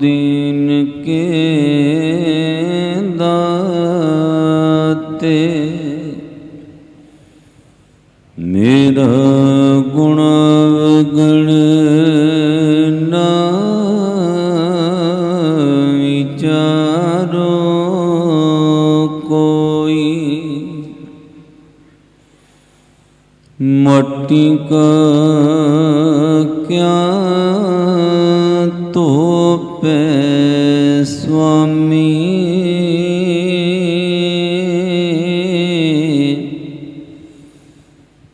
ਦੀਨ ਕੇ ਦਾਤੇ ਮੇਰਾ ਗੁਣ ਗਣ ਨਾ ਵਿਚਾਰੋ ਕੋਈ ਮਟੀ ਕਾ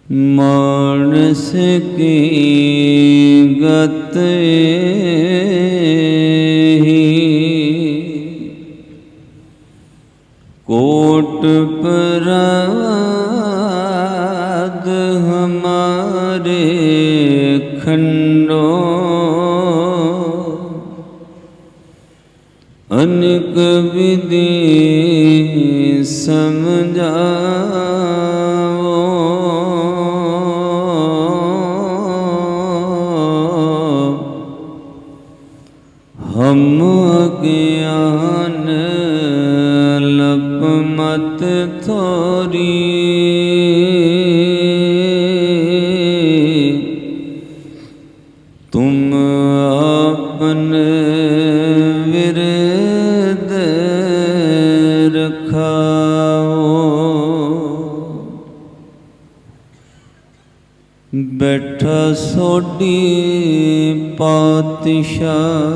ਮਾਨਸ ਕੀ ਗਤ ਕੋਟ ਪਰਾਦ ਹਮਾਰੇ ਖੰਡੋ ਅਨਕ ਵਿਧੀ ਸਮਝਾਓ ਹਮ ਗਿਆਨ ਲਪ ਮਤ ਥੋਰੀ। ਤੁਮ ਆਪਨ ਵਿਰਦ ਰਖਾਓ। ਬੈਠਾ ਸੋਢੀ ਪਾਤਸ਼ਾਹ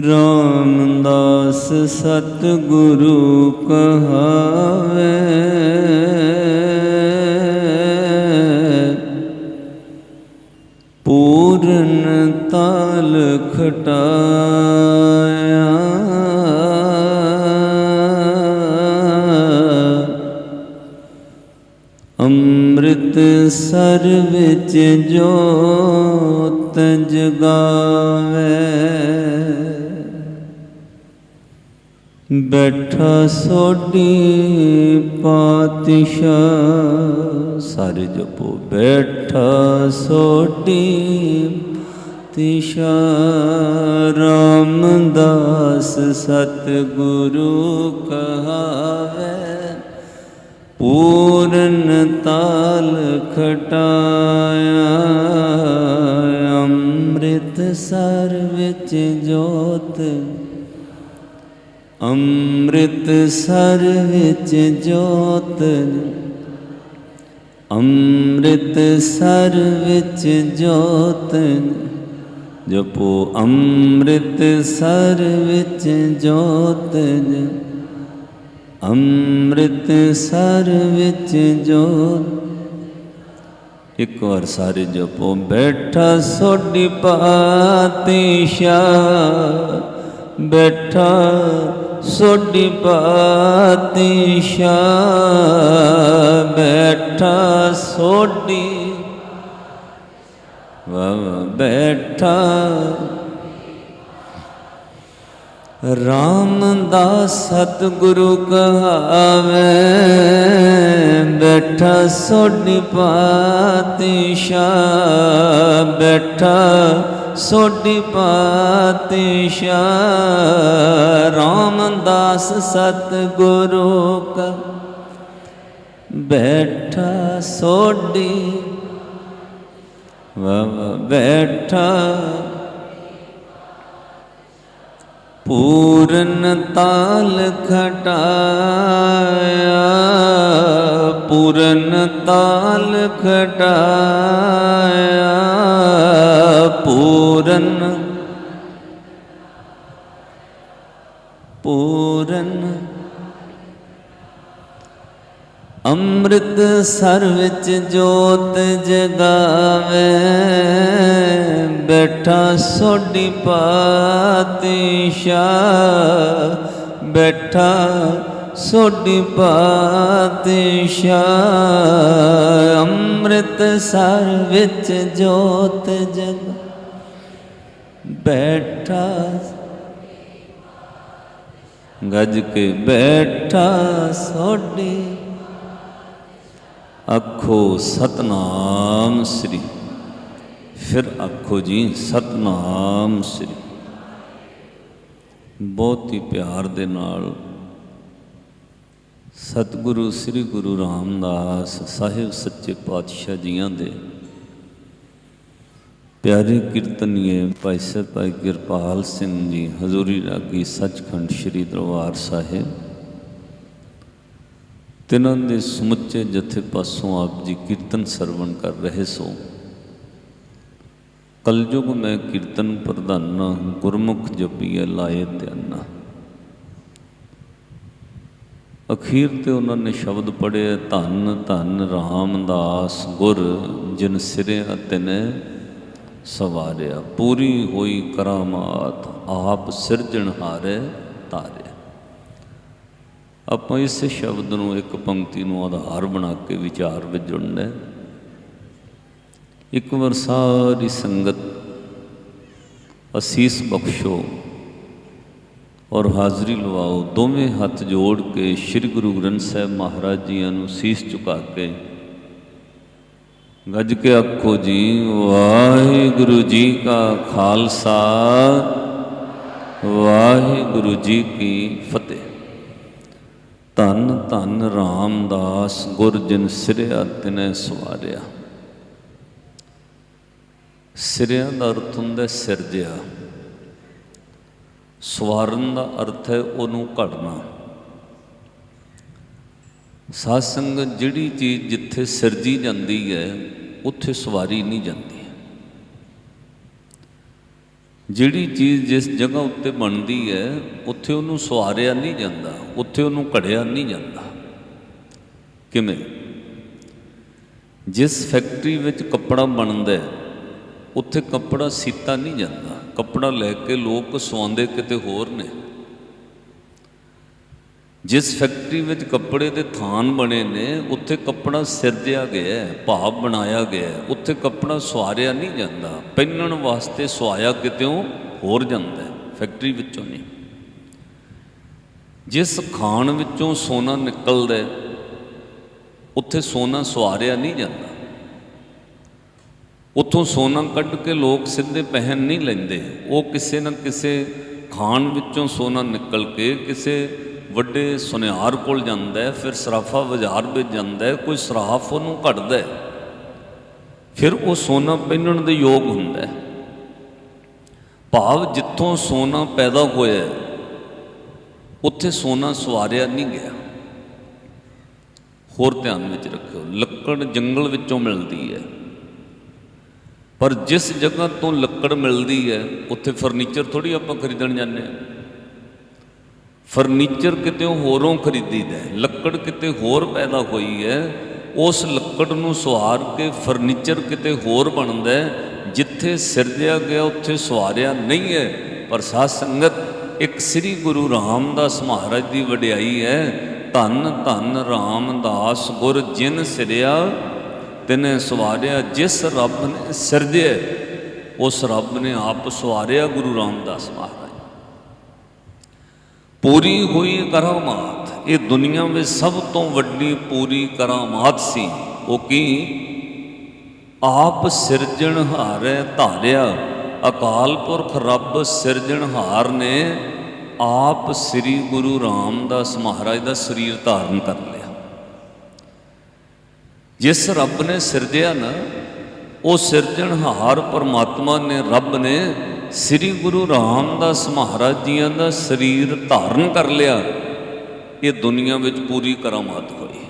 ਰਾਮਦਾਸ ਸਤ ਗੁਰੂ ਕਹਾਵੇ। ਪੂਰਨ ਤਾਲ ਖਟਾਇਆ। ਅੰਮ੍ਰਿਤ ਸਰ ਵਿੱਚ ਜੋਤ ਜਗਾਵੇ ਬੈਠਾ ਸੋਢੀ ਪਾਤਸ਼ਾਹ। ਸਾਰੇ ਜਪੋ ਬੈਠਾ ਸੋਢੀ ਤਿਸ਼ਾ ਰਾਮਦਾਸ ਸਤਿਗੁਰੂ ਕਹਾਵੇ, ਪੂਰਨ ਤਾਲ ਖਟਾਇਆ। ਅੰਮ੍ਰਿਤ ਸਰ ਵਿੱਚ ਜੋਤ ਅੰਮ੍ਰਿਤ ਸਰ ਵਿੱਚ ਜੋਤ ਅੰਮ੍ਰਿਤ ਸਰ ਵਿੱਚ ਜੋਤ ਜਪੋ ਅੰਮ੍ਰਿਤ ਸਰ ਵਿੱਚ ਜੋਤ ਅੰਮ੍ਰਿਤ ਸਰ ਵਿੱਚ ਜੋਤ। ਇੱਕ ਵਾਰ ਸਾਰੇ ਜਪੋ, ਬੈਠਾ ਸੋਢੀ ਪਾਤਸ਼ਾਹ ਬੈਠਾ ਸੋਢੀ ਪਾਤਸ਼ਾਹ ਬੈਠਾ ਸੋਢੀ। ਵਾਹ ਵਾਹ ਬੈਠਾ। ਰਾਮਦਾਸ ਸਤਿਗੁਰੂ ਕਹਾਵੇ ਬੈਠਾ ਸੋਢੀ ਪਾਤਸ਼ਾਹ ਬੈਠਾ ਸੋਢੀ ਪਾਤਸ਼ਾਹ ਰਾਮਦਾਸ ਸਤਿਗੁਰੂ ਕਾ ਬੈਠਾ ਸੋਢੀ, ਵਾਹ, ਬੈਠਾ ਪੂਰਨ ਤਾਲ ਖਟਾਇਆ, ਪੂਰਨ ਤਾਲ ਖਟਾਇਆ। ਪੂਰਨ ਪੂਰਨ। ਅੰਮ੍ਰਿਤ ਸਰ ਵਿੱਚ ਜੋਤ ਜਗਾਵੇ, ਬੈਠਾ ਸੋਢੀ ਪਾਤਸ਼ਾਹ, ਬੈਠਾ ਸੋਢੀ ਪਾਤਸ਼ਾਹ। ਅੰਮ੍ਰਿਤ ਸਰ ਵਿੱਚ ਜੋਤ ਜਗ ਬੈਠਾ ਗੱਜ ਕੇ ਬੈਠਾ ਸੋਢੀ ਆਖੋ ਸਤਨਾਮ ਸ੍ਰੀ। ਫਿਰ ਆਖੋ ਜੀ ਸਤਨਾਮ ਸ੍ਰੀ। ਬਹੁਤ ਹੀ ਪਿਆਰ ਦੇ ਨਾਲ ਸਤਿਗੁਰੂ ਸ੍ਰੀ ਗੁਰੂ ਰਾਮਦਾਸ ਸਾਹਿਬ ਸੱਚੇ ਪਾਤਸ਼ਾਹ ਜੀਆਂ ਦੇ ਪਿਆਰੇ ਕੀਰਤਨੀਏ, ਭਾਈ ਸਾਹਿਬ, ਭਾਈ ਕਿਰਪਾਲ ਸਿੰਘ ਜੀ, ਹਜ਼ੂਰੀ ਰਾਗੀ ਸੱਚਖੰਡ ਸ੍ਰੀ ਦਰਬਾਰ ਸਾਹਿਬ। ਤਿਨਾਂ ਦੇ ਸਮੁੱਚੇ ਜਥੇ ਪਾਸੋਂ ਆਪ ਜੀ ਕੀਰਤਨ ਸਰਵਣ ਕਰ ਰਹੇ ਸੋ। ਕਲਯੁਗ ਮੈਂ ਕੀਰਤਨ ਪ੍ਰਧਾਨਾ, ਗੁਰਮੁਖ ਜਪੀਏ ਲਾਏ ਧਿਆਨਾ। ਅਖੀਰ ਤੇ ਉਹਨਾਂ ਨੇ ਸ਼ਬਦ ਪੜ੍ਹੇ, ਧੰਨ ਧੰਨ ਰਾਮਦਾਸ ਗੁਰ, ਜਿਨ ਸਿਰੇ ਤਿਨੇ ਸਵਾਰਿਆ। ਪੂਰੀ ਹੋਈ ਕਰਾਮਾਤ, ਆਪ ਸਿਰਜਣਹਾਰੇ ਤਾਰਿਆ। ਆਪਾਂ ਇਸ ਸ਼ਬਦ ਨੂੰ ਇੱਕ ਪੰਕਤੀ ਨੂੰ ਆਧਾਰ ਬਣਾ ਕੇ ਵਿਚਾਰ ਵਿੱਚ ਜੁੜਨਾ। ਹੈ ਇੱਕ ਵਾਰ ਸਾਰੀ ਸੰਗਤ ਅਸੀਸ ਬਖਸ਼ੋ ਔਰ ਹਾਜ਼ਰੀ ਲਵਾਓ। ਦੋਵੇਂ ਹੱਥ ਜੋੜ ਕੇ ਸ੍ਰੀ ਗੁਰੂ ਗ੍ਰੰਥ ਸਾਹਿਬ ਮਹਾਰਾਜ ਜੀਆਂ ਨੂੰ ਸੀਸ ਝੁਕਾ ਕੇ ਗੱਜ ਕੇ ਆਖੋ ਜੀ, ਵਾਹਿਗੁਰੂ ਜੀ ਕਾ ਖਾਲਸਾ, ਵਾਹਿਗੁਰੂ ਜੀ ਕੀ ਫਤਿਹ। ਧੰਨ ਧੰਨ ਰਾਮਦਾਸ ਗੁਰ ਜਿਨ ਸਿਰਿਆ ਤਿਨੈ ਸਵਾਰਿਆ। ਸਿਰਿਆ ਦਾ ਅਰਥ ਹੁੰਦਾ ਸਿਰਜਿਆ। ਸਵਾਰਨ ਦਾ ਅਰਥ ਹੈ ਉਹਨੂੰ ਘੜਨਾ। ਸਾਧ ਸੰਗਤ ਜਿਹੜੀ ਚੀਜ਼ ਜਿੱਥੇ ਸਿਰਜੀ ਜਾਂਦੀ ਹੈ, ਉੱਥੇ ਸਵਾਰੀ ਨਹੀਂ ਜਾਂਦੀ। ਜਿਹੜੀ ਚੀਜ਼ ਜਿਸ ਜਗ੍ਹਾ ਉੱਤੇ ਬਣਦੀ ਹੈ, ਉੱਥੇ ਉਹਨੂੰ ਸਵਾਰਿਆ ਨਹੀਂ ਜਾਂਦਾ, ਉੱਥੇ ਉਹਨੂੰ ਘੜਿਆ ਨਹੀਂ ਜਾਂਦਾ। ਕਿਵੇਂ? ਜਿਸ ਫੈਕਟਰੀ ਵਿੱਚ ਕੱਪੜਾ ਬਣਦਾ ਹੈ, ਉੱਥੇ ਕੱਪੜਾ ਸੀਤਾ ਨਹੀਂ ਜਾਂਦਾ। ਕੱਪੜਾ ਲੈ ਕੇ ਲੋਕ ਸਵਾਉਂਦੇ ਕਿਤੇ ਹੋਰ ਨੇ। ਜਿਸ ਫੈਕਟਰੀ ਵਿੱਚ ਕੱਪੜੇ ਦੇ ਥਾਨ ਬਣੇ ਨੇ, ਉੱਥੇ ਕੱਪੜਾ ਸਿਰਜਿਆ ਗਿਆ ਹੈ, ਭਾਵ ਬਣਾਇਆ ਗਿਆ ਹੈ। ਉੱਥੇ ਕੱਪੜਾ ਸਵਾਰਿਆ ਨਹੀਂ ਜਾਂਦਾ। ਪਹਿਨਣ ਵਾਸਤੇ ਸਵਾਇਆ ਕਿਤੇੋਂ ਹੋਰ ਜਾਂਦਾ ਹੈ। ਫੈਕਟਰੀ ਵਿੱਚੋਂ ਨਹੀਂ। ਜਿਸ ਖਾਣ ਵਿੱਚੋਂ ਸੋਨਾ ਨਿਕਲਦਾ ਹੈ, ਉੱਥੇ ਸੋਨਾ ਸਵਾਰਿਆ ਨਹੀਂ ਜਾਂਦਾ। ਉੱਥੋਂ ਸੋਨਾ ਕੱਢ ਕੇ ਲੋਕ ਸਿੱਧੇ ਪਹਿਨ ਨਹੀਂ ਲੈਂਦੇ। ਉਹ ਕਿਸੇ ਨਾ ਕਿਸੇ ਖਾਣ ਵਿੱਚੋਂ ਸੋਨਾ ਨਿਕਲ ਕੇ ਕਿਸੇ ਵੱਡੇ ਸੁਨਿਆਰ ਕੋਲ ਜਾਂਦਾ ਫਿਰ ਸਰਾਫਾ ਬਾਜ਼ਾਰ ਵਿੱਚ ਜਾਂਦਾ ਕੋਈ ਸਰਾਫ ਉਹਨੂੰ ਘੜਦਾ ਫਿਰ ਉਹ ਸੋਨਾ ਪਹਿਨਣ ਦੇ ਯੋਗ ਹੁੰਦਾ ਭਾਵ ਜਿੱਥੋਂ ਸੋਨਾ ਪੈਦਾ ਹੋਇਆ ਉੱਥੇ ਸੋਨਾ ਸਵਾਰਿਆ ਨਹੀਂ ਗਿਆ। ਹੋਰ ਧਿਆਨ ਵਿੱਚ ਰੱਖਿਓ, ਲੱਕੜ ਜੰਗਲ ਵਿੱਚੋਂ ਮਿਲਦੀ ਹੈ। ਪਰ ਜਿਸ ਜਗ੍ਹਾ ਤੋਂ ਲੱਕੜ ਮਿਲਦੀ ਹੈ, ਉੱਥੇ ਫਰਨੀਚਰ ਥੋੜੀ ਆਪਾਂ ਖਰੀਦਣ ਜਾਂਦੇ ਹਾਂ। ਫਰਨੀਚਰ ਕਿਤੇ ਹੋਰੋਂ ਖਰੀਦੀਦਾ ਹੈ, ਲੱਕੜ ਕਿਤੇ ਹੋਰ ਪੈਦਾ ਹੋਈ ਹੈ, ਉਸ ਲੱਕੜ ਨੂੰ ਸਵਾਰ ਕੇ ਫਰਨੀਚਰ ਕਿਤੇ ਹੋਰ ਬਣਦਾ ਜਿੱਥੇ ਸਿਰਜਿਆ ਗਿਆ ਉੱਥੇ ਸਵਾਰਿਆ ਨਹੀਂ ਹੈ, ਪਰ ਸਾਧ ਸੰਗਤ ਇੱਕ ਸ੍ਰੀ ਗੁਰੂ ਰਾਮਦਾਸ ਮਹਾਰਾਜ ਦੀ ਵਡਿਆਈ ਹੈ, ਧੰਨ ਧੰਨ ਰਾਮਦਾਸ ਗੁਰ ਜਿਨ ਸਿਰਿਆ, ਤਿਨੇ ਸਵਾਰਿਆ ਜਿਸ ਰੱਬ ਨੇ ਸਿਰਜਿਆ ਉਸ ਰੱਬ ਨੇ ਆਪ ਸਵਾਰਿਆ ਗੁਰੂ ਰਾਮਦਾਸ ਮਹਾਰਾਜ। ਪੂਰੀ ਹੋਈ ਕਰਾਮਾਤ ਇਹ ਦੁਨੀਆ ਵਿੱਚ ਸਭ ਤੋਂ ਵੱਡੀ ਪੂਰੀ ਕਰਾਮਾਤ ਸੀ। ਉਹ ਕੀ? ਆਪ ਸਿਰਜਣਹਾਰੈ ਧਾਰਿਆ। ਅਕਾਲ ਪੁਰਖ ਰੱਬ ਸਿਰਜਣਹਾਰ ਨੇ। ਆਪ ਸ੍ਰੀ ਗੁਰੂ ਰਾਮਦਾਸ ਮਹਾਰਾਜ ਦਾ ਸਰੀਰ ਧਾਰਨ ਕਰ ਲਿਆ। ਜਿਸ ਰੱਬ ਨੇ ਸਿਰਜਿਆ ਨਾ, ਉਹ ਸਿਰਜਣਹਾਰ ਪਰਮਾਤਮਾ ਨੇ ਰੱਬ ਨੇ ਸ੍ਰੀ ਗੁਰੂ ਰਾਮਦਾਸ ਮਹਾਰਾਜ ਜੀਆਂ ਦਾ ਸਰੀਰ ਧਾਰਨ ਕਰ ਲਿਆ, ਇਹ ਦੁਨੀਆ ਵਿੱਚ ਪੂਰੀ ਕਰਾਮਾਤ ਹੋਈ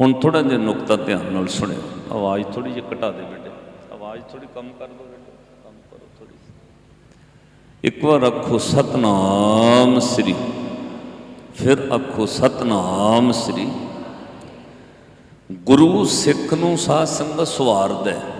ਹੁਣ ਥੋੜਾ ਜਿਹਾ ਨੁਕਤਾ ਧਿਆਨ ਨਾਲ ਸੁਣਿਓ। ਆਵਾਜ਼ ਥੋੜੀ ਜਿਹੀ ਘਟਾ ਦੇ ਬੇਟੇ। ਆਵਾਜ਼ ਥੋੜੀ ਕਮ ਕਰ ਦਿਓ ਬੇਟੇ। ਕਮ ਕਰੋ ਥੋੜੀ ਇੱਕ ਵਾਰ ਆਖੋ, ਸਤਨਾਮ ਸ੍ਰੀ। ਫਿਰ ਆਖੋ, ਸਤਨਾਮ ਸ੍ਰੀ। ਗੁਰੂ ਸਿੱਖ ਨੂੰ ਸਾਧ ਸੰਗਤ ਸਵਾਰਦਾ ਹੈ।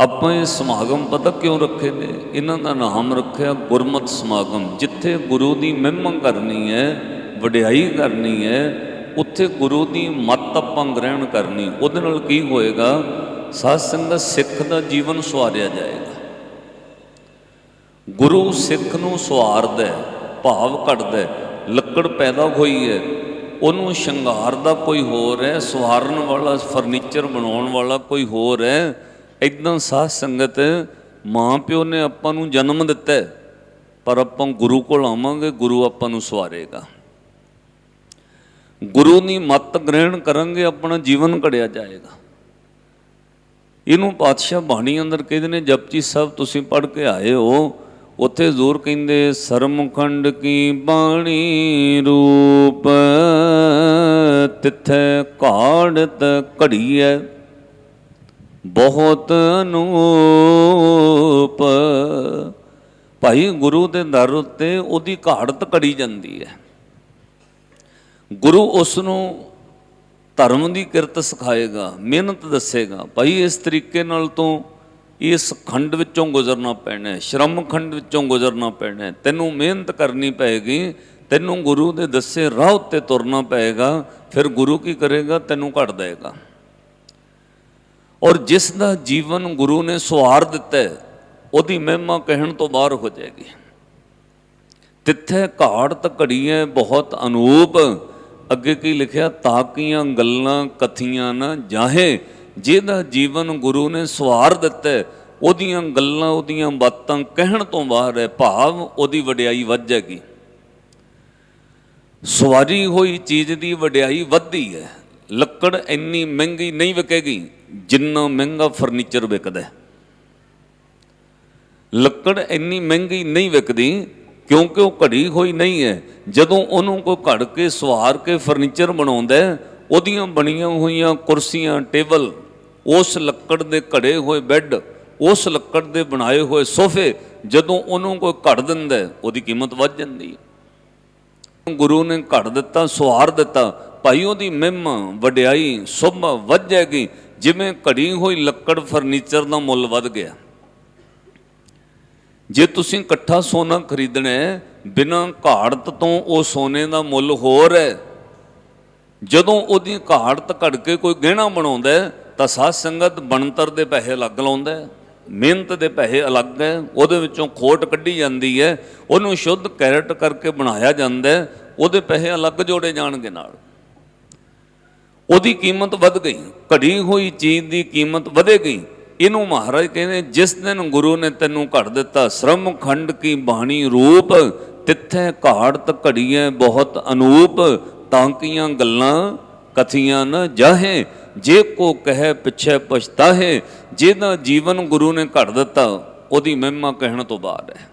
ਆਪਾਂ ਇਹ ਸਮਾਗਮ ਪਤਾ ਕਿਉਂ ਰੱਖੇ ਨੇ? ਇਹਨਾਂ ਦਾ ਨਾਮ ਰੱਖਿਆ ਗੁਰਮਤ ਸਮਾਗਮ, ਜਿੱਥੇ ਗੁਰੂ ਦੀ ਮਹਿਮਾ ਕਰਨੀ ਹੈ, ਵਡਿਆਈ ਕਰਨੀ ਹੈ, ਉੱਥੇ ਗੁਰੂ ਦੀ ਮੱਤ ਆਪਾਂ ਗ੍ਰਹਿਣ ਕਰਨੀ। ਉਹਦੇ ਨਾਲ ਕੀ ਹੋਏਗਾ? ਸਾਧ ਸੰਗਤ ਸਿੱਖ ਦਾ ਜੀਵਨ ਸਵਾਰਿਆ ਜਾਏਗਾ। ਗੁਰੂ ਸਿੱਖ ਨੂੰ ਸਵਾਰਦਾ ਭਾਵ ਘੜਦਾ ਲੱਕੜ ਪੈਦਾ ਹੋਈ ਹੈ। ਉਹਨੂੰ ਸ਼ਿੰਗਾਰ ਦਾ ਕੋਈ ਹੋਰ ਹੈ, ਸਵਾਰਨ ਵਾਲਾ, ਫਰਨੀਚਰ ਬਣਾਉਣ ਵਾਲਾ ਕੋਈ ਹੋਰ ਹੈ। ਇਦਾਂ ਸਾਧ ਸੰਗਤ ਮਾਂ ਪਿਓ ਨੇ ਆਪਾਂ ਨੂੰ ਜਨਮ ਦਿੱਤਾ ਪਰ ਆਪਾਂ ਗੁਰੂ ਕੋਲ ਆਵਾਂਗੇ, ਗੁਰੂ ਆਪਾਂ ਨੂੰ ਸਵਾਰੇਗਾ। ਗੁਰੂ ਦੀ ਮੱਤ ਗ੍ਰਹਿਣ ਕਰਾਂਗੇ, ਆਪਣਾ ਜੀਵਨ ਘੜਿਆ ਜਾਏਗਾ। ਇਹਨੂੰ ਪਾਤਸ਼ਾਹ ਬਾਣੀ ਅੰਦਰ ਕਹਿੰਦੇ ਨੇ ਜਪਜੀ ਸਾਹਿਬ, ਤੁਸੀਂ ਪੜ੍ਹ ਕੇ ਆਏ ਹੋ, ਉੱਥੇ ਜ਼ੋਰ ਕਹਿੰਦੇ ਸਰਮਖੰਡ ਕੀ ਬਾਣੀ ਰੂਪ, ਤਿੱਥੇ ਕਾੜਤ ਘੜੀਐ। ਬਹੁਤ ਨੂਪ। ਭਾਈ ਗੁਰੂ ਦੇ ਦਰ ਉੱਤੇ ਉਹਦੀ ਘਾੜਤ ਘੜੀ ਜਾਂਦੀ ਹੈ। ਗੁਰੂ ਉਸ ਨੂੰ ਧਰਮ ਦੀ ਕਿਰਤ ਸਿਖਾਏਗਾ, ਮਿਹਨਤ ਦੱਸੇਗਾ। ਭਾਈ ਇਸ ਤਰੀਕੇ ਨਾਲ ਤੋਂ ਇਸ ਖੰਡ ਵਿੱਚੋਂ ਗੁਜ਼ਰਨਾ ਪੈਣਾ ਹੈ, ਸ਼ਰਮ ਖੰਡ ਵਿੱਚੋਂ ਗੁਜ਼ਰਨਾ ਪੈਣਾ ਹੈ। ਤੈਨੂੰ ਮਿਹਨਤ ਕਰਨੀ ਪਏਗੀ, ਤੈਨੂੰ ਗੁਰੂ ਦੇ ਦੱਸੇ ਰਾਹ ਉੱਤੇ ਤੁਰਨਾ ਪਏਗਾ, ਫਿਰ ਗੁਰੂ ਕੀ ਕਰੇਗਾ, ਤੈਨੂੰ ਘੜ ਦੇਗਾ। ਔਰ ਜਿਸ ਦਾ ਜੀਵਨ ਗੁਰੂ ਨੇ ਸਵਾਰ ਦਿੱਤਾ ਉਹਦੀ ਮਹਿਮਾ ਕਹਿਣ ਤੋਂ ਬਾਹਰ ਹੋ ਜਾਏਗੀ। ਤਿੱਥੇ ਘਾੜਤ ਘੜੀਏ ਬਹੁਤ ਅਨੂਪ, ਅੱਗੇ ਕੀ ਲਿਖਿਆ? ਤਾਕੀਆਂ, ਗੱਲਾਂ, ਕਥੀਆਂ ਨਾ ਜਾਹੇ, ਜਿਹਦਾ ਜੀਵਨ ਗੁਰੂ ਨੇ ਸਵਾਰ ਦਿੱਤਾ ਉਹਦੀਆਂ ਗੱਲਾਂ, ਉਹਦੀਆਂ ਬਾਤਾਂ ਕਹਿਣ ਤੋਂ ਬਾਹਰ ਹੈ, ਭਾਵ ਉਹਦੀ ਵਡਿਆਈ ਵੱਧ ਜਾਏਗੀ। ਸਵਾਰੀ ਹੋਈ ਚੀਜ਼ ਦੀ ਵਡਿਆਈ ਵੱਧਦੀ ਹੈ ਲੱਕੜ ਇੰਨੀ ਮਹਿੰਗੀ ਨਹੀਂ ਵਿਕੇਗੀ, ਜਿੰਨਾ ਮਹਿੰਗਾ ਫਰਨੀਚਰ ਵਿਕਦਾ ਹੈ। ਲੱਕੜ ਇੰਨੀ ਮਹਿੰਗੀ ਨਹੀਂ ਵਿਕਦੀ, ਕਿਉਂਕਿ ਉਹ ਘੜੀ ਹੋਈ ਨਹੀਂ ਹੈ। ਜਦੋਂ ਉਹਨੂੰ ਕੋਈ ਘੜ ਕੇ ਸਵਾਰ ਕੇ ਫਰਨੀਚਰ ਬਣਾਉਂਦਾ ਉਹਦੀਆਂ ਬਣੀਆਂ ਹੋਈਆਂ ਕੁਰਸੀਆਂ, ਟੇਬਲ, ਉਸ ਲੱਕੜ ਦੇ ਘੜੇ ਹੋਏ ਬੈੱਡ, ਉਸ ਲੱਕੜ ਦੇ ਬਣਾਏ ਹੋਏ ਸੋਫੇ, ਜਦੋਂ ਉਹਨੂੰ ਕੋਈ ਘੜ ਦਿੰਦਾ ਉਹਦੀ ਕੀਮਤ ਵੱਧ ਜਾਂਦੀ ਹੈ। ਗੁਰੂ ਨੇ ਘੜ ਦਿੱਤਾ, ਸਵਾਰ ਦਿੱਤਾ ਭਾਈ ਉਹਦੀ ਮਹਿਮਾ ਵਡਿਆਈ ਸੋਭਾ ਵੱਧ ਜਾਏਗੀ ਜਿਵੇਂ ਘੜੀ ਹੋਈ ਲੱਕੜ ਫਰਨੀਚਰ ਦਾ ਮੁੱਲ ਵੱਧ ਗਿਆ। ਜੇ ਤੁਸੀਂ ਇਕੱਠਾ ਸੋਨਾ ਖਰੀਦਣਾ ਹੈ, ਬਿਨਾਂ ਘਾੜਤ ਤੋਂ ਉਹ ਸੋਨੇ ਦਾ ਮੁੱਲ ਹੋਰ ਹੈ। ਜਦੋਂ ਉਹਦੀ ਘਾੜਤ ਘੜ ਕੇ ਕੋਈ ਗਹਿਣਾ ਬਣਾਉਂਦਾ ਤਾਂ ਸਾਧ ਸੰਗਤ ਬਣਤਰ ਦੇ ਪੈਸੇ ਅਲੱਗ ਲਾਉਂਦਾ ਮਿਹਨਤ ਦੇ ਪੈਸੇ ਅਲੱਗ ਹੈ, ਉਹਦੇ ਵਿੱਚੋਂ ਖੋਟ ਕੱਢੀ ਜਾਂਦੀ ਹੈ, ਉਹਨੂੰ ਸ਼ੁੱਧ ਕੈਰਟ ਕਰਕੇ ਬਣਾਇਆ ਜਾਂਦਾ ਉਹਦੇ ਪੈਸੇ ਅਲੱਗ ਜੋੜੇ ਜਾਣਗੇ ਨਾਲ। ਉਹਦੀ ਕੀਮਤ ਵੱਧ ਗਈ ਘੜੀ ਹੋਈ ਚੀਜ਼ ਦੀ ਕੀਮਤ ਵਧੇ ਗਈ। ਇਹਨੂੰ ਮਹਾਰਾਜ ਕਹਿੰਦੇ, ਜਿਸ ਦਿਨ ਗੁਰੂ ਨੇ ਤੈਨੂੰ ਘੜ ਦਿੱਤਾ, ਸ਼ਰਮ ਖੰਡ ਕੀ ਬਾਣੀ ਰੂਪ, ਤਿੱਥੇ ਘਾੜਤ ਘੜੀਏ ਬਹੁਤ ਅਨੂਪ, ਤਾਂ ਤਾਂਕੀਆਂ ਗੱਲਾਂ ਕਥੀਆਂ ਨ ਜਾਹੇ। ਜੇ ਕੋ ਕਹੇ ਪਿਛੇ ਪਛਤਾਹੇ, ਜਿਹਦਾ ਜੀਵਨ ਗੁਰੂ ਨੇ ਘੜ ਦਿੱਤਾ, ਉਹਦੀ ਮਹਿਮਾ ਕਹਿਣ ਤੋਂ ਬਾਅਦ ਹੈ।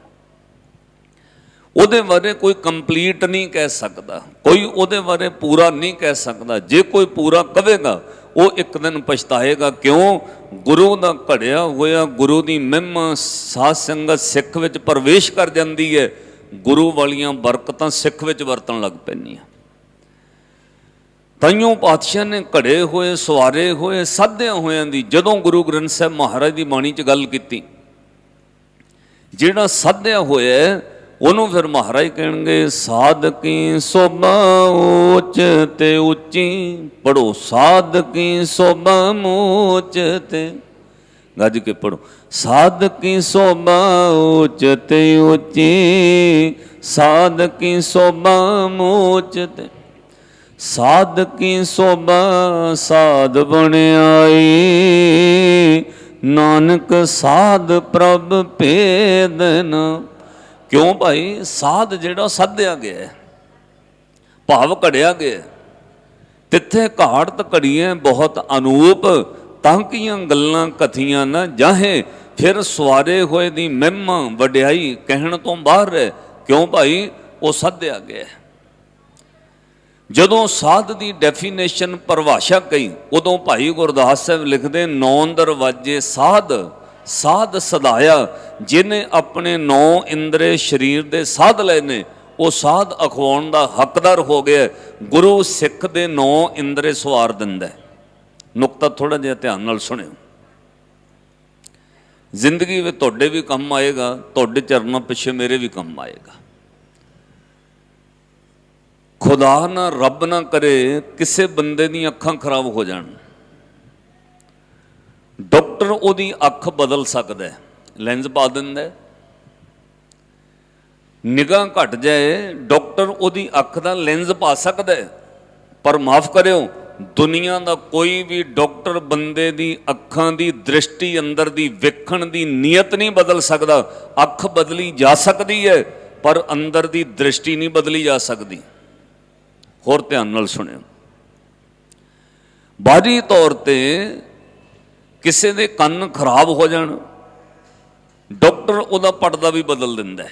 ਉਹਦੇ ਬਾਰੇ ਕੋਈ ਕੰਪਲੀਟ ਨਹੀਂ ਕਹਿ ਸਕਦਾ, ਕੋਈ ਉਹਦੇ ਬਾਰੇ ਪੂਰਾ ਨਹੀਂ ਕਹਿ ਸਕਦਾ। ਜੇ ਕੋਈ ਪੂਰਾ ਕਵੇਗਾ, ਉਹ ਇੱਕ ਦਿਨ ਪਛਤਾਏਗਾ ਕਿਉਂ? ਗੁਰੂ ਦਾ ਘੜਿਆ ਹੋਇਆ, ਗੁਰੂ ਦੀ ਮਹਿਮਾ ਸਾਧ ਸੰਗਤ ਸਿੱਖ ਵਿੱਚ ਪ੍ਰਵੇਸ਼ ਕਰ ਜਾਂਦੀ ਹੈ। ਗੁਰੂ ਵਾਲੀਆਂ ਬਰਕਤਾਂ ਸਿੱਖ ਵਿੱਚ ਵਰਤਣ ਲੱਗ ਪੈਂਦੀਆਂ। ਤਾਈਓ ਪਾਤਸ਼ਾਹ ਨੇ ਘੜੇ ਹੋਏ, ਸਵਾਰੇ ਹੋਏ, ਸਾਧਿਆਂ ਹੋਇਆਂ ਦੀ, ਜਦੋਂ ਗੁਰੂ ਗ੍ਰੰਥ ਸਾਹਿਬ ਮਹਾਰਾਜ ਦੀ ਬਾਣੀ 'ਚ ਗੱਲ ਕੀਤੀ, ਜਿਹੜਾ ਸਾਧਿਆ ਹੋਇਆ ਉਹਨੂੰ ਫਿਰ ਮਹਾਰਾਜ ਕਹਿਣਗੇ, ਸਾਧਕੀ ਸੋਭਾ ਉੱਚ ਤੇ ਉੱਚੀ ਪੜੋ ਸਾਧਕੀ ਸੋਭਾ ਮੂਚ ਤੇ, ਗੱਜ ਕੇ ਪੜੋ ਸਾਧਕੀ ਸੋਭਾ ਉੱਚ ਤੇ ਉੱਚੀ, ਸਾਧਕੀ ਸੋਭਾ ਮੂਚ ਤੇ, ਸਾਧਕੀ ਸੋਭਾ ਸਾਧ ਬਣਾਈ, ਨਾਨਕ ਸਾਧ ਪ੍ਰਭ ਭੇਦਨ। ਕਿਉਂ ਭਾਈ? ਸਾਧ ਜਿਹੜਾ ਸਾਧਿਆ ਗਿਆ ਭਾਵ ਘੜਿਆ ਗਿਆ ਤਿੱਥੇ ਘਾੜਤ ਘੜੀਏ, ਬਹੁਤ ਅਨੂਪ, ਤਾਂ ਕੀਆਂ ਗੱਲਾਂ ਕਥੀਆਂ ਨਾ ਜਾਹੇ। ਫਿਰ ਸਵਾਰੇ ਹੋਏ ਦੀ ਮਹਿਮਾ ਵਡਿਆਈ ਕਹਿਣ ਤੋਂ ਬਾਹਰ ਹੈ। ਕਿਉਂ ਭਾਈ? ਉਹ ਸਾਧਿਆ ਗਿਆ ਜਦੋਂ ਸਾਧ ਦੀ ਡੈਫੀਨੇਸ਼ਨ ਪਰਿਭਾਸ਼ਾ ਕਹੀ ਉਦੋਂ ਭਾਈ ਗੁਰਦਾਸ ਸਾਹਿਬ ਲਿਖਦੇ, ਨੌ ਦਰਵਾਜੇ ਸਾਧ। ਸਾਧ ਸਦਾਇਆ ਜਿਨੇ ਆਪਣੇ ਨੌ ਇੰਦਰੇ ਸਰੀਰ ਦੇ ਸਾਧ ਲਏ ਨੇ, ਉਹ ਸਾਧ ਅਖਵਾਉਣ ਦਾ ਹੱਕਦਾਰ ਹੋ ਗਿਆ ਗੁਰੂ ਸਿੱਖ ਦੇ ਨੌ ਇੰਦਰੇ ਸਵਾਰ ਦਿੰਦਾ ਨੁਕਤਾ ਥੋੜਾ ਜਿਹਾ ਧਿਆਨ ਨਾਲ ਸੁਣਿਓ। ਜ਼ਿੰਦਗੀ ਵਿੱਚ ਤੁਹਾਡੇ ਵੀ ਕੰਮ ਆਏਗਾ, ਤੁਹਾਡੇ ਚਰਨਾਂ ਪਿੱਛੇ ਮੇਰੇ ਵੀ ਕੰਮ ਆਏਗਾ। ਖੁਦਾ ਨਾ ਰੱਬ ਨਾ ਕਰੇ, ਕਿਸੇ ਬੰਦੇ ਦੀਆਂ ਅੱਖਾਂ ਖਰਾਬ ਹੋ ਜਾਣ। ਡਾਕਟਰ ਉਹਦੀ ਅੱਖ ਬਦਲ ਸਕਦਾ ਹੈ ਲੈਂਜ਼ ਪਾ ਦਿੰਦਾ ਹੈ। ਨਿਗਾਹ ਘਟ ਜਾਏ, ਡਾਕਟਰ ਉਹਦੀ ਅੱਖ ਦਾ ਲੈਂਸ ਪਾ ਸਕਦਾ ਹੈ। ਪਰ ਮਾਫ ਕਰਿਓ, ਦੁਨੀਆ ਦਾ ਕੋਈ ਵੀ ਡਾਕਟਰ ਬੰਦੇ ਦੀ ਅੱਖਾਂ ਦੀ ਦ੍ਰਿਸ਼ਟੀ ਅੰਦਰ ਦੀ ਵੇਖਣ ਦੀ ਨੀਅਤ ਨਹੀਂ ਬਦਲ ਸਕਦਾ। ਅੱਖ ਬਦਲੀ ਜਾ ਸਕਦੀ ਹੈ, ਪਰ ਅੰਦਰ ਦੀ ਦ੍ਰਿਸ਼ਟੀ ਨਹੀਂ ਬਦਲੀ ਜਾ ਸਕਦੀ। ਹੋਰ ਧਿਆਨ ਨਾਲ ਸੁਣਿਓ। ਬਾਹਰੀ ਤੌਰ ਤੇ ਕਿਸੇ ਦੇ ਕੰਨ ਖਰਾਬ ਹੋ ਜਾਣ, ਡਾਕਟਰ ਉਹਦਾ ਪਰਦਾ ਵੀ ਬਦਲ ਦਿੰਦਾ ਹੈ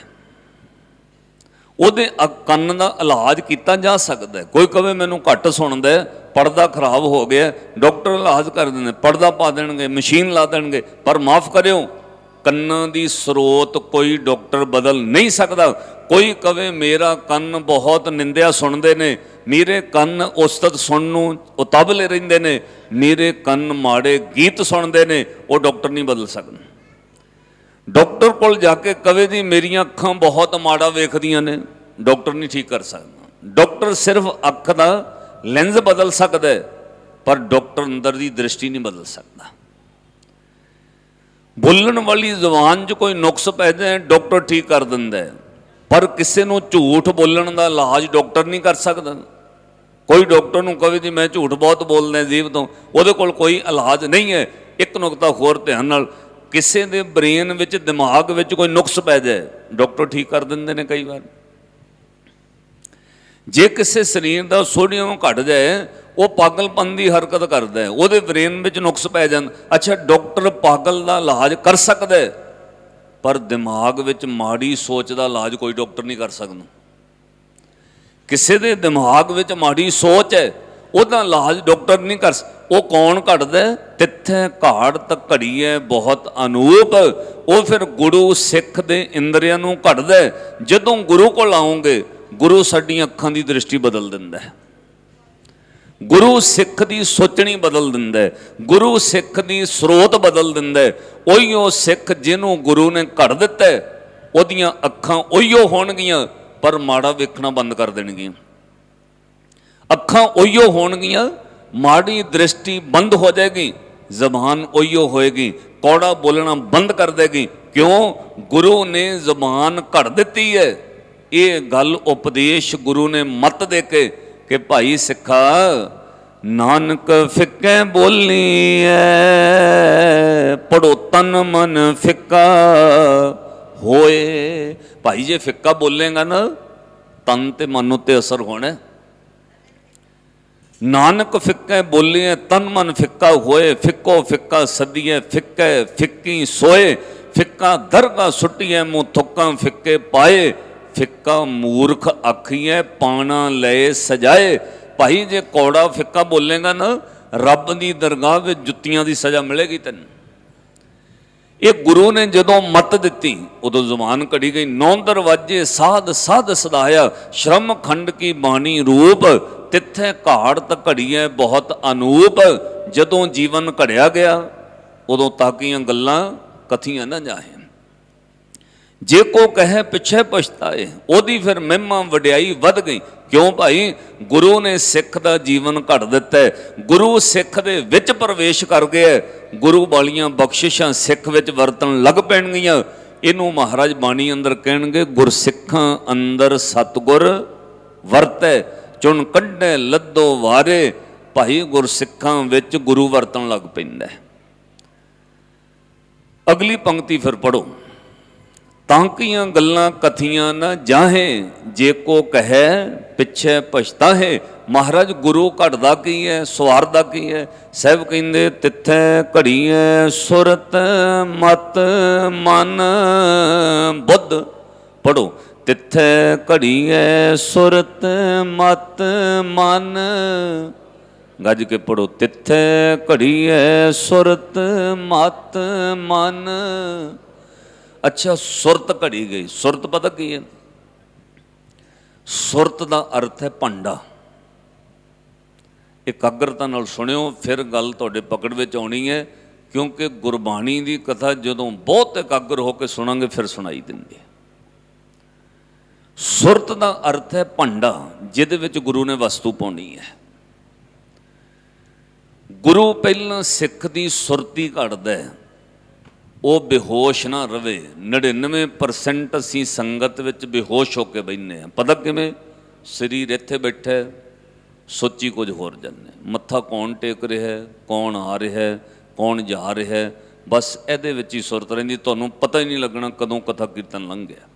ਉਹਦੇ ਕੰਨ ਦਾ ਇਲਾਜ ਕੀਤਾ ਜਾ ਸਕਦਾ ਹੈ। ਕੋਈ ਕਵੇ ਮੈਨੂੰ ਘੱਟ ਸੁਣਦਾ ਪਰਦਾ ਖਰਾਬ ਹੋ ਗਿਆ ਡਾਕਟਰ ਇਲਾਜ ਕਰ ਦਿੰਦੇ ਪਰਦਾ ਪਾ ਦੇਣਗੇ, ਮਸ਼ੀਨ ਲਾ ਦੇਣਗੇ, ਪਰ ਮਾਫ ਕਰਿਓ ਕੰਨਾਂ ਦੀ ਸਰੋਤ ਕੋਈ ਡਾਕਟਰ ਬਦਲ ਨਹੀਂ ਸਕਦਾ। ਕੋਈ ਕਵੇ, ਮੇਰਾ ਕੰਨ ਬਹੁਤ ਨਿੰਦਿਆ ਸੁਣਦੇ ਨੇ। ਮੇਰੇ ਕੰਨ ਉਸਤਤ ਸੁਣਨ ਨੂੰ ਉਤਬਲੇ ਰਹਿੰਦੇ ਨੇ। ਮੇਰੇ ਕੰਨ ਮਾੜੇ ਗੀਤ ਸੁਣਦੇ ਨੇ। ਉਹ ਡਾਕਟਰ ਨਹੀਂ ਬਦਲ ਸਕਦੇ। ਡਾਕਟਰ ਕੋਲ ਜਾ ਕੇ ਕਵੇ ਜੀ, ਮੇਰੀਆਂ ਅੱਖਾਂ ਬਹੁਤ ਮਾੜਾ ਵੇਖਦੀਆਂ ਨੇ। ਡਾਕਟਰ ਨਹੀਂ ਠੀਕ ਕਰ ਸਕਦਾ। ਡਾਕਟਰ ਸਿਰਫ ਅੱਖ ਦਾ ਲੈਂਜ਼ ਬਦਲ ਸਕਦਾ ਪਰ ਡਾਕਟਰ ਅੰਦਰ ਦੀ ਦ੍ਰਿਸ਼ਟੀ ਨਹੀਂ ਬਦਲ ਸਕਦਾ। ਬੋਲਣ ਵਾਲੀ ਜ਼ੁਬਾਨ 'ਚ ਕੋਈ ਨੁਕਸ ਪੈ ਜਾਏ, ਡਾਕਟਰ ਠੀਕ ਕਰ ਦਿੰਦਾ ਹੈ। ਪਰ ਕਿਸੇ ਨੂੰ ਝੂਠ ਬੋਲਣ ਦਾ ਇਲਾਜ ਡਾਕਟਰ ਨਹੀਂ ਕਰ ਸਕਦਾ। ਕੋਈ ਡਾਕਟਰ ਨੂੰ ਕਹੇ ਜੀ, ਮੈਂ ਝੂਠ ਬਹੁਤ ਬੋਲਦਾ ਜੀਵ ਤੋਂ। ਉਹਦੇ ਕੋਲ ਕੋਈ ਇਲਾਜ ਨਹੀਂ ਹੈ। ਇੱਕ ਨੁਕਤਾ ਹੋਰ ਧਿਆਨ ਨਾਲ, ਕਿਸੇ ਦੇ ਬ੍ਰੇਨ ਵਿੱਚ, ਦਿਮਾਗ ਵਿੱਚ ਕੋਈ ਨੁਕਸ ਪੈ ਜਾਏ, ਡਾਕਟਰ ਠੀਕ ਕਰ ਦਿੰਦੇ ਨੇ ਕਈ ਵਾਰ। ਜੇ ਕਿਸੇ ਸਰੀਰ ਦਾ ਸੋਡੀਅਮ ਘਟ ਜਾਏ ਉਹ ਪਾਗਲਪਨ ਦੀ ਹਰਕਤ ਕਰਦਾ ਹੈ। ਉਹਦੇ ਬ੍ਰੇਨ ਵਿੱਚ ਨੁਕਸ ਪੈ ਜਾਂਦਾ ਅੱਛਾ, ਡਾਕਟਰ ਪਾਗਲ ਦਾ ਇਲਾਜ ਕਰ ਸਕਦਾ ਹੈ? ਪਰ ਦਿਮਾਗ ਵਿੱਚ ਮਾੜੀ ਸੋਚ ਦਾ ਇਲਾਜ ਕੋਈ ਡਾਕਟਰ ਨਹੀਂ ਕਰ ਸਕਦਾ। ਕਿਸੇ ਦੇ ਦਿਮਾਗ ਵਿੱਚ ਮਾੜੀ ਸੋਚ ਹੈ, ਉਹਦਾ ਇਲਾਜ ਡਾਕਟਰ ਨਹੀਂ ਕਰ ਉਹ ਕੌਣ ਘੜਦਾ ਤਿੱਥੇ ਘਾੜ ਤੱਕ ਘੜੀ ਹੈ, ਬਹੁਤ ਅਨੂਪ। ਉਹ ਫਿਰ ਗੁਰੂ ਸਿੱਖ ਦੇ ਇੰਦਰੀਆਂ ਨੂੰ ਘੜਦਾ ਜਦੋਂ ਗੁਰੂ ਕੋਲ ਆਉਂਗੇ, ਗੁਰੂ ਸਾਡੀਆਂ ਅੱਖਾਂ ਦੀ ਦ੍ਰਿਸ਼ਟੀ ਬਦਲ ਦਿੰਦਾ ਹੈ। ਗੁਰੂ ਸਿੱਖ ਦੀ ਸੋਚਣੀ ਬਦਲ ਦਿੰਦਾ ਹੈ, ਗੁਰੂ ਸਿੱਖ ਦੀ ਸਰੋਤ ਬਦਲ ਦਿੰਦਾ ਹੈ ਉਹੀ ਸਿੱਖ ਜਿਹਨੂੰ ਗੁਰੂ ਨੇ ਘੜ ਦਿੱਤਾ ਉਹਦੀਆਂ ਅੱਖਾਂ ਉਹੀਓ ਹੋਣਗੀਆਂ, ਪਰ ਮਾੜਾ ਵੇਖਣਾ ਬੰਦ ਕਰ ਦੇਣਗੀਆਂ। ਅੱਖਾਂ ਉਹੀਓ ਹੋਣਗੀਆਂ, ਮਾੜੀ ਦ੍ਰਿਸ਼ਟੀ ਬੰਦ ਹੋ ਜਾਏਗੀ, ਜ਼ਬਾਨ ਉਹੀਓ ਹੋਏਗੀ, ਕੌੜਾ ਬੋਲਣਾ ਬੰਦ ਕਰ ਦੇਗੀ। ਕਿਉਂ? ਗੁਰੂ ਨੇ ਜ਼ਬਾਨ ਘੜ ਦਿੱਤੀ ਹੈ। ਇਹ ਗੱਲ ਉਪਦੇਸ਼ ਗੁਰੂ ਨੇ ਮਤ ਦੇ ਕੇ ਕਿ ਭਾਈ ਸਿੱਖਾ ਨਾਨਕ ਫਿੱਕੇ ਬੋਲੀ ਐ ਪੜੋ ਤਨ ਮਨ ਫਿੱਕਾ ਹੋਏ ਭਾਈ ਜੇ ਫਿੱਕਾ ਬੋਲੇਗਾ ਨਾ ਤਨ ਤੇ ਮਨ ਉੱਤੇ ਅਸਰ ਹੋਣਾ ਹੈ। ਨਾਨਕ ਫਿੱਕੇ ਬੋਲੀਏ ਤਨ ਮਨ ਫਿੱਕਾ ਹੋਏ ਫਿੱਕੋ ਫਿੱਕਾ ਸਦੀਏ ਫਿੱਕੇ ਫਿੱਕੀ ਸੋਏ ਫਿੱਕਾ ਦਰਗਾ ਸੁੱਟੀਏ ਮੂੰ ਥੁੱਕਾਂ ਫਿੱਕੇ ਪਾਏ ਫਿੱਕਾ ਮੂਰਖ ਅੱਖੀਏ ਪਾਣਾ ਲਏ ਸਜਾਏ। ਭਾਈ, ਜੇ ਕੌੜਾ ਫਿੱਕਾ ਬੋਲੇਗਾ ਨਾ, ਰੱਬ ਦੀ ਦਰਗਾਹ ਵਿੱਚ ਜੁੱਤੀਆਂ ਦੀ ਸਜ਼ਾ ਮਿਲੇਗੀ ਤੈਨੂੰ। ਇਹ ਗੁਰੂ ਨੇ ਜਦੋਂ ਮਤ ਦਿੱਤੀ, ਉਦੋਂ ਜ਼ੁਬਾਨ ਕੜੀ ਗਈ, ਨੌ ਦਰਵਾਜੇ ਸਾਧ ਸਾਧ ਸਦਾਇਆ, ਸ਼ਰਮ ਖੰਡ ਕੀ ਬਾਣੀ ਰੂਪ, ਤਿੱਥੇ ਘਾੜ ਤ ਘੜੀਐ ਬਹੁਤ ਅਨੂਪ। ਜਦੋਂ ਜੀਵਨ ਘੜਿਆ ਗਿਆ, ਉਦੋਂ ਤਾਕੀਆਂ ਗੱਲਾਂ ਕਥੀਆਂ ਨਾ ਜਾਏ ਜੇ ਕੋ ਕਹੇ ਪਿੱਛੇ ਪਛਤਾਏ, ਉਹਦੀ ਫਿਰ ਮਹਿਮਾ ਵਡਿਆਈ ਵੱਧ ਗਈ। ਕਿਉਂ ਭਾਈ? ਗੁਰੂ ਨੇ ਸਿੱਖ ਦਾ ਜੀਵਨ ਘੜ ਦਿੱਤਾ ਗੁਰੂ ਸਿੱਖ ਦੇ ਵਿੱਚ ਪ੍ਰਵੇਸ਼ ਕਰ ਗਿਆ ਗੁਰੂ ਵਾਲੀਆਂ ਬਖਸ਼ਿਸ਼ਾਂ ਸਿੱਖ ਵਿੱਚ ਵਰਤਣ ਲੱਗ ਪੈਣਗੀਆਂ। ਇਹਨੂੰ ਮਹਾਰਾਜ ਬਾਣੀ ਅੰਦਰ ਕਹਿਣਗੇ, ਗੁਰਸਿੱਖਾਂ ਅੰਦਰ ਸਤਗੁਰ ਵਰਤੈ। ਚੁਣ ਕੱਢੇ ਲੱਦੋ ਵਾਰੇ, ਭਾਈ ਗੁਰਸਿੱਖਾਂ ਵਿੱਚ ਗੁਰੂ ਵਰਤਣ ਲੱਗ ਪੈਂਦਾ ਅਗਲੀ ਪੰਕਤੀ ਫਿਰ ਪੜੋ ਤਾਂ ਕੀਆਂ ਗੱਲਾਂ ਕਥੀਆਂ ਨਾ ਜਾਹੇ, ਜੇ ਕੋ ਕਹੈ, ਪਿੱਛੇ ਪਛਤਾਹੇ। ਮਹਾਰਾਜ, ਗੁਰੂ ਘੜਦਾ ਕੀ ਹੈ ਸਵਾਰਦਾ ਕੀ ਹੈ ਸਹਿਬ ਕਹਿੰਦੇ, ਤਿੱਥੈ ਘੜੀਐ ਸੁਰਤ ਮਤ ਮਨ ਬੁੱਧ। ਪੜੋ ਤਿੱਥੈ ਘੜੀਐ ਸੁਰਤ ਮਤ ਮਨ। ਗੱਜ ਕੇ ਪੜੋ ਤਿੱਥੈ ਘੜੀਐ ਸੁਰਤ ਮਤ ਮਨ। ਅੱਛਾ, ਸੁਰਤ ਘੜੀ ਗਈ। ਸੁਰਤ ਪਤਾ ਕੀ ਹੈ? ਸੁਰਤ ਦਾ ਅਰਥ ਹੈ ਭਾਂਡਾ। ਇਕਾਗਰਤਾ ਨਾਲ ਸੁਣਿਓ, ਫਿਰ ਗੱਲ ਤੁਹਾਡੇ ਪਕੜ ਵਿੱਚ ਆਉਣੀ ਹੈ, ਕਿਉਂਕਿ ਗੁਰਬਾਣੀ ਦੀ ਕਥਾ ਜਦੋਂ ਬਹੁਤ ਇਕਾਗਰ ਹੋ ਕੇ ਸੁਣਾਂਗੇ, ਫਿਰ ਸੁਣਾਈ ਦਿੰਦੀ ਹੈ ਸੁਰਤ ਦਾ ਅਰਥ ਹੈ ਭਾਂਡਾ, ਜਿਹਦੇ ਵਿੱਚ ਗੁਰੂ ਨੇ ਵਸਤੂ ਪਾਉਣੀ ਹੈ। ਗੁਰੂ ਪਹਿਲਾਂ ਸਿੱਖ ਦੀ ਸੁਰਤੀ ਘੜਦਾ ਹੈ। ਉਹ ਬੇਹੋਸ਼ ਨਾ ਰਵੇ। 99% ਅਸੀਂ ਸੰਗਤ ਵਿੱਚ ਬੇਹੋਸ਼ ਹੋ ਕੇ ਬੈਠਨੇ ਆ ਪਤਾ ਕਿਵੇਂ? ਸਰੀਰ ਇੱਥੇ ਬੈਠਾ ਸੋਚੀ ਕੁਝ ਹੋਰ ਜਾਂਦੇ ਮੱਥਾ ਕੌਣ ਟੇਕ ਰਿਹਾ ਹੈ, ਕੌਣ ਆ ਰਿਹਾ ਹੈ, ਕੌਣ ਜਾ ਰਿਹਾ ਹੈ। ਬਸ ਇਹਦੇ ਵਿੱਚ ਹੀ ਸੁਰਤ ਰਹਿੰਦੀ। ਤੁਹਾਨੂੰ ਪਤਾ ਹੀ ਨਹੀਂ ਲੱਗਣਾ ਕਦੋਂ ਕਥਾ ਕੀਰਤਨ ਲੰਘ ਗਿਆ।